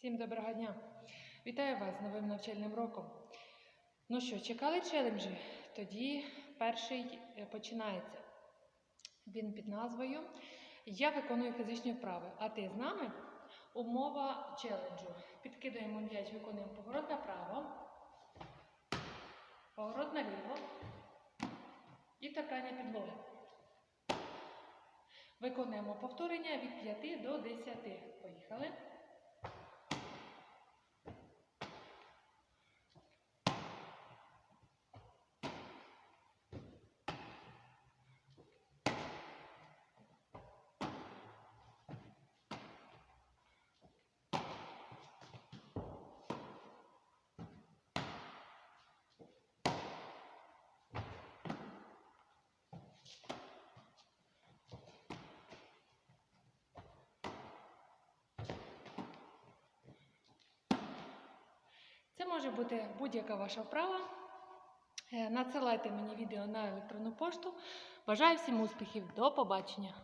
Всім доброго дня! Вітаю вас з новим навчальним роком. Ну що, чекали челенджі? Тоді перший е, починається. Він під назвою Я виконую фізичні вправи. А ти з нами? Умова челенджу. Підкидаємо м'яч, виконуємо поворот направо, поворот наліво і торкання підлоги. Виконуємо повторення від 5 до 10. Поїхали. Може бути будь-яка ваша вправа. Е, Надсилайте мені відео на електронну пошту. Бажаю всім успіхів. До побачення!